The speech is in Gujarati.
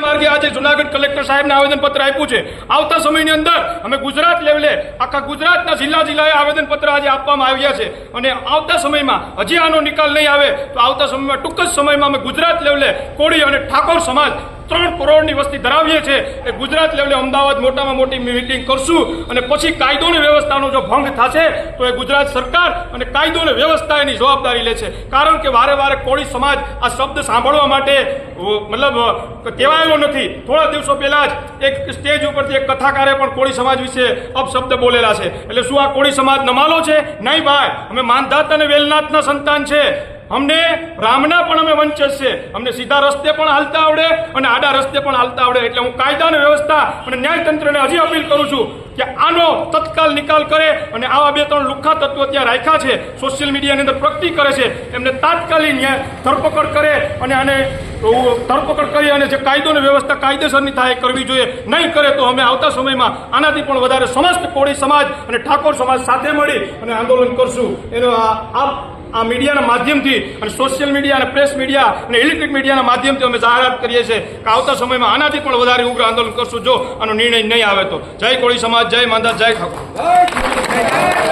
માર્ગે આજે જુનાગઢ કલેક્ટર સાહેબને આવેદનપત્ર આપ્યું છે. આવતા સમયની અંદર અમે ગુજરાત લેવલે, આખા ગુજરાતના જિલ્લા જિલ્લાએ આવેદનપત્ર આજે આપવામાં આવ્યા છે. અને આવતા સમયમાં હજી આનો નિકાલ નહીં આવે, તો આવતા સમયમાં ટૂંક જ સમયમાં અમે ગુજરાત લેવલે કોળી અને ઠાકોર સમાજ ત્રણ કરોડની વસ્તી ધરાવીએ છીએ. એ ગુજરાત લેવલે અમદાવાદ મોટામાં મોટી મિટિંગ કરશું અને પછી કાયદોની વ્યવસ્થાનો જો ભંગ થશે, તો એ ગુજરાત સરકાર અને કાયદોની વ્યવસ્થા એની જવાબદારી લે છે. કારણ કે વારે વારે કોળી સમાજ આ શબ્દ સાંભળવા માટે મતલબ કહેવાયેલો કહેવાયો નથી. થોડા દિવસો પહેલાં જ એક સ્ટેજ ઉપરથી એક કથાકારે પણ કોળી સમાજ વિશે અપશબ્દ બોલેલા છે. એટલે શું આ કોળી સમાજ નમાલો છે? નહીં ભાઈ, અમે માનધાત અને વેલનાથના સંતાન છે. અમને રામના પણ અમે વંચક છે. અમને સીધા રસ્તે પણ હાલતા આવડે અને આડા રસ્તે પણ હાલતા આવડે. એટલે હું કાયદા અને વ્યવસ્થા અને ન્યાયતંત્રને હજી અપીલ કરું છું કે આનો તત્કાલ નિકાલ કરે અને આવા બે ત્રણ લુખ્ખા તત્વો ત્યાં રાખ્યા છે, સોશિયલ મીડિયાની અંદર પ્રગતિ કરે છે. એમને તાત્કાલિક ધરપકડ કરે અને આને ધરપકડ કરી અને જે કાયદો ને વ્યવસ્થા કાયદેસરની થાય કરવી જોઈએ. નહીં કરે તો અમે આવતા સમયમાં આનાથી પણ વધારે સમસ્ત કોળી સમાજ અને ઠાકોર સમાજ સાથે મળી અને આંદોલન કરશું. એનો આ આ મીડિયાના માધ્યમથી અને સોશિયલ મીડિયા અને પ્રેસ મીડિયા અને ઇલેક્ટ્રિક મીડિયાના માધ્યમથી અમે જાહેરાત કરીએ છીએ કે આવતા સમયમાં આનાથી પણ વધારે ઉગ્ર આંદોલન કરશું જો આનો નિર્ણય નહીં આવે તો. જય કોળી સમાજ, જય માંદા જય ઠાકોર.